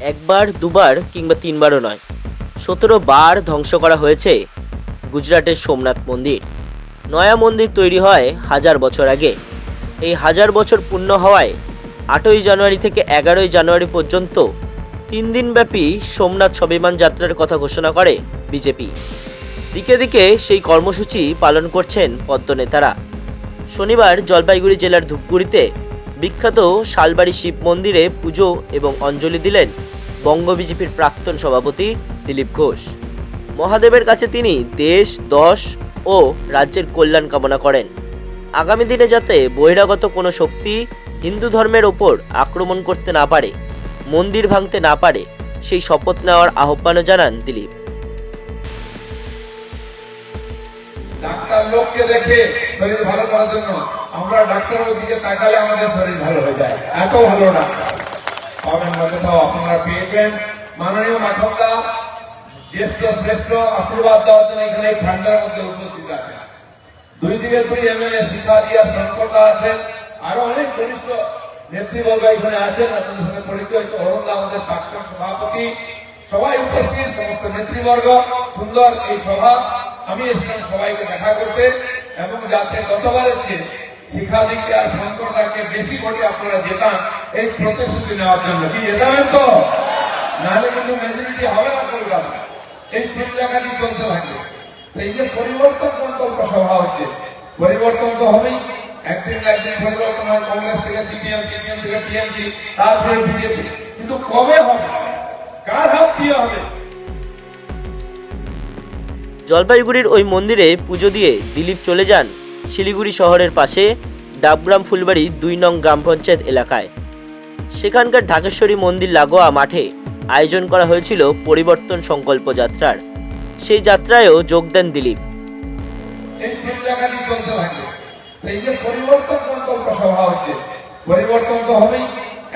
একবার, দুবার কিংবা তিনবারও নয়। সতেরো বার ধ্বংস করা হয়েছে গুজরাটের সোমনাথ মন্দির। নয়া মন্দির তৈরি হয় হাজার বছর আগে। এই হাজার বছর পূর্ণ হওয়ায় আটই জানুয়ারি থেকে এগারোই জানুয়ারি পর্যন্ত তিন দিনব্যাপী সোমনাথ স্বাভিমান যাত্রার কথা ঘোষণা করে বিজেপি। দিকে দিকে সেই কর্মসূচি পালন করছেন পদ্মনেতারা। শনিবার জলপাইগুড়ি জেলার ধূপগুড়িতে বিখ্যাত শালবাড়ি শিব মন্দিরে পুজো এবং অঞ্জলি দিলেন বঙ্গ বিজেপির প্রাক্তন সভাপতি দিলীপ ঘোষ। মহাদেবের কাছে তিনি দেশ, দশ ও রাজ্যের কল্যাণ কামনা করেন। আগামী দিনে যাতে বহিরাগত কোনো শক্তি হিন্দু ধর্মের ওপর আক্রমণ করতে না পারে, মন্দির ভাঙতে না পারে, সেই শপথ নেওয়ার আহ্বানও জানান দিলীপ। লোককে দেখে শরীর ভালো করার জন্য আমরা ডাক্তারের দিকে তাকালে আমাদের শরীর ভালো হয়ে যায়। এত ভালো ডাক্তার। আপনারা পেয়েছেন। মাননীয় মাখনদা জ্যেষ্ঠ শ্রেষ্ঠ আশীর্বাদ দেওয়ার জন্য এখানে ঠান্ডার মধ্যে উপস্থিত আছে দুই দিকে দুই এমএলএ শিখা দিয়া শঙ্করদা আছেন আরও অনেক বরিষ্ঠ নেতৃবর্গ এখানে আছেন। আপনাদের সঙ্গে পরিচয় অরুণদা আমাদের প্রাক্তন সভাপতি। সবাই উপস্থিত, সমস্ত নেতৃবর্গ। সুন্দর এই সভা। আমি এসেছিলাম সবাইকে দেখা করতে এবং যাতে গতবার হচ্ছে শিখাদিকে আর শঙ্করদাকে বেশি ভোটে আপনারা জেতান এই প্রতিশ্রুতি নেওয়ার জন্য। কি জেতাবেন তো? নাহলে কিন্তু মেজরিটি হবে না কলকাতা। এই তিন জায়গাতেই চলতে থাকবে তো এই যে পরিবর্তন সংকল্প সভা হচ্ছে, পরিবর্তন তো হবেই। একদিন একদিন পরিবর্তন হয়, কংগ্রেস থেকে সিপিএম সিপিএম থেকে টিএমসি, তারপরে বিজেপি। কিন্তু কবে হবে? কার হাত দিয়ে হবে? জলপাইগুড়ির ওই মন্দিরে পুজো দিয়ে দিলীপ চলে যান শিলিগুড়ি শহরের পাশে ডাবগ্রাম ফুলবাড়ি দুই নং গ্রাম পঞ্চায়েত এলাকায়। সেখানকার ঢাকেশ্বরী মন্দির লাগোয়া মাঠে আয়োজন করা হয়েছিল পরিবর্তন সংকল্প যাত্রার। সেই যাত্রায়ও যোগ দেন দিলীপ। এই যে পরিবর্তন সংকল্প সভা হচ্ছে, পরিবর্তন তো হবেই।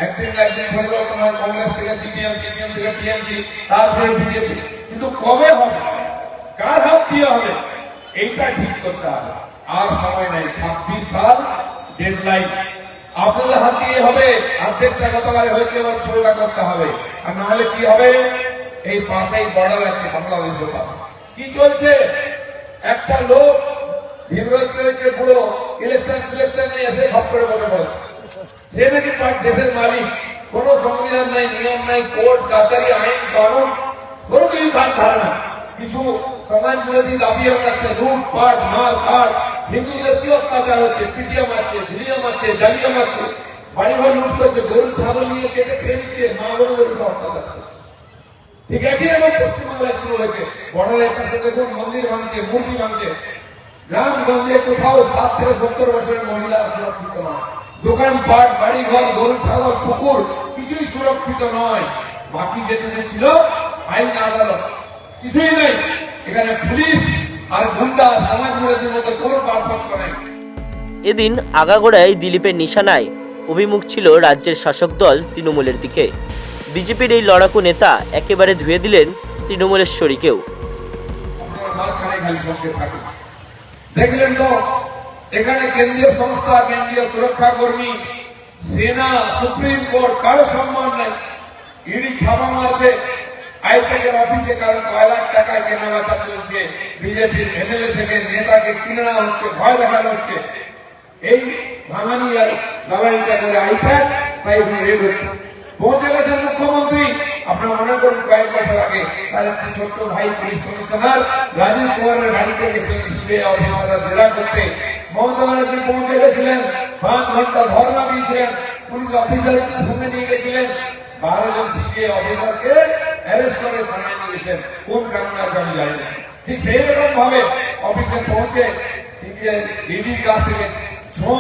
একদিন একদিন পরিবর্তন হয়, কংগ্রেস থেকে সিপিএম সিপিএম থেকে টিএমসি, তারপরে বিজেপি। কিন্তু কবে হবে? দিয়ে হবে। এইটা ঠিক করতে হবে। আর সময় নাই। ছাব্বিশ সাল ডেডলাইন আপনাদের হাত দিয়ে হবে। অর্ধেকটা গতবারে হয়েছে, এবার পুরোটা করতে হবে। আর নাহলে কি হবে? এই পাশেই বর্ডার আছে, বাংলাদেশের পাশে। কি চলছে? একটা লোক পুরো। ইলেকশন ইলেকশন এসে ভাব করে বসে পড়েছে। নাকি দেশের মালিক। কোন সংবিধান নাই, নিয়ম নাই, কোর্ট, কাচারি কানুন, কোনো কিছু ধারণা কিছু সমাজ বিরোধী দাবি যাচ্ছে লুট পাট, মার, কাট। হিন্দুদের কি অত্যাচার হচ্ছে? পিটিয়া মারছে ঝিলিয়া মারছে জ্বালিয়া মারছে বাড়িঘর লুট করছে, গরু, ছাগল নিয়ে কেটে খেয়ে নিচ্ছে, মা বোনদের উপর অত্যাচার ঠিক একই রকম পশ্চিমবাংলায় শুরু হয়েছে। বর্ডারের পাশে দেখুন, মন্দির ভাঙছে, মূর্তি ভাঙছে। গ্রামগঞ্জে কোথাও সাত থেকে সত্তর বছরের মহিলা সুরক্ষিত নয়। দোকানপাট বাড়ি ঘর গরু, ছাগল, পুকুর কিছুই সুরক্ষিত নয়। বাকি যেটুকু ছিল আইন আদালত। কিছুই নেই। এখানে পুলিশ আর গুন্ডা সমাজ বিরোধীর নেই। এদিন আগাগোড়ায় দিলীপের নিশানায় অভিমুখ ছিল রাজ্যের শাসক দল তৃণমূলের দিকে। বিজেপির এই লড়াকু নেতা একেবারে ধুয়ে দিলেন থাকুন। দেখলেন তো এখানে কেন্দ্রীয় সংস্থা কেন্দ্রীয় সুরক্ষা কর্মী সেনা সুপ্রিম কোর্ট কারও সম্মান নেই। ইডি ছাপা মারছে আইপ্যাকের অফিসে কারণ কয় লাখ টাকায় কেনা বেচা চলছে, বিজেপির এমএলএ থেকে নেতাকে কিনে নেওয়া হচ্ছে, ভয় দেখানো হচ্ছে। এই ভাঙানি আর দালালিটা করে আইপ্যাক তাই এখানে রেড হচ্ছে। পৌঁছে গেছেন মুখ্যমন্ত্রী। আপনার মনে করুন, কয়েক বছর আগে তার একটি ছোট্ট ভাই পুলিশ কমিশনার রাজীব কুমারের বাড়িতে গেছিলেন সিবিআই অফিসাররা জেরা করতে মমতা ব্যানার্জি পৌঁছে গেছিলেন। পাঁচ ঘণ্টা ধর্ণা দিয়েছিলেন। পুলিশ অফিসারকে সঙ্গে নিয়ে গেছিলেন। বারো জন সিবিআই অফিসারকে অ্যারেস্ট করে থানায় নিয়ে গেছিলেন কোন কারণে আছে আমি জানি না। ঠিক সেই রকম ভাবে অফিসে পৌঁছে ইডির কাছ থেকে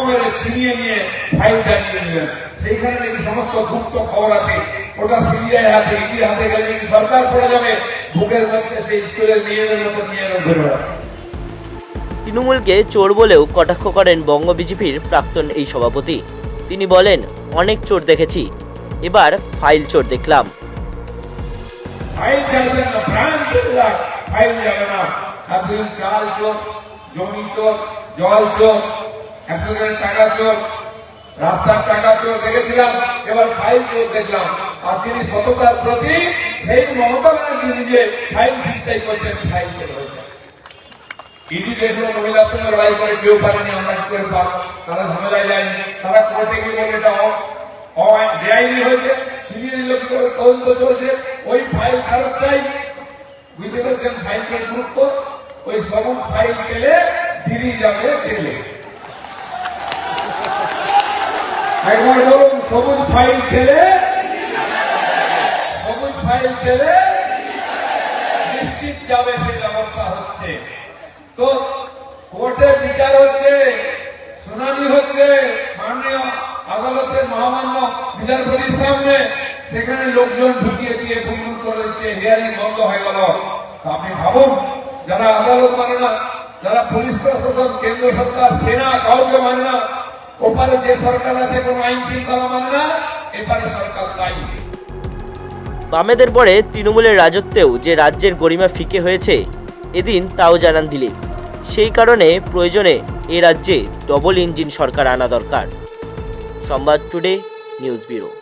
মেরে ছিনিয়ে নিয়ে ফাইলটা নিয়ে নিলেন। সেইখানে সমস্ত গুপ্ত খবর আছে। ওটা সিবিআই হাতে হাতে গেলে সরকার পড়ে যাবে। মধ্যে সেই স্কুলের মেয়েদের মতো ধরে তৃণমূলকে চোর বলেও কটাক্ষ করেন বঙ্গ বিজেপির প্রাক্তন এই সভাপতি। তিনি বলেন, অনেক চোর দেখেছি। এবার ফাইল চোর দেখলাম। ফাইল না প্রাণ চলে ফাইল যাবে না। এতদিন চাল চোর, জমি চোর, জল চোর একশো টাকা চোর, রাস্তার টাকা চোর, দেখেছিলাম? এবার ফাইল চোর দেখলাম, আর যিনি সততার প্রতি, সেই মমতা ব্যানার্জি নিজে ফাইল সিনচাই করছেন, ফাইল চলে হয়েছে। ইডি দেখল মহিলার সঙ্গে লড়াই করে কেউ পারেনি আমরা কি করে পারব তারা ঝামেলায় যায়নি। তারা কোর্টে গিয়ে বলে, এটা বেআইনি ফাইল নিশ্চিত সেই ব্যবস্থা হচ্ছে। তো বিচার হচ্ছে শুনানি হচ্ছে আদালতের মহামান্য বিচারপতির সামনে সেখানে লোকজন ঢুকিয়ে দিয়ে গুমগুম করে দিচ্ছে হিয়ারিং বন্ধ হয়ে গেল। আপনি ভাবুন, যারা আদালত মানে না, যারা পুলিশ প্রশাসন, কেন্দ্র সরকার, সেনা কাউকে মানে না, ওপারে যে সরকার আছে কোনো আইন শৃঙ্খলা মানে না, এপারে সরকার দায়ী বামেদের পরে তৃণমূলের রাজত্বেও যে রাজ্যের গরিমা ফিকে হয়েছে, এদিন তাও জানান দিলীপ। সেই কারণে প্রয়োজনে এ রাজ্যে ডবল ইঞ্জিন সরকার আনা দরকার। সংবাদ টুডে নিউজ ব্যুরো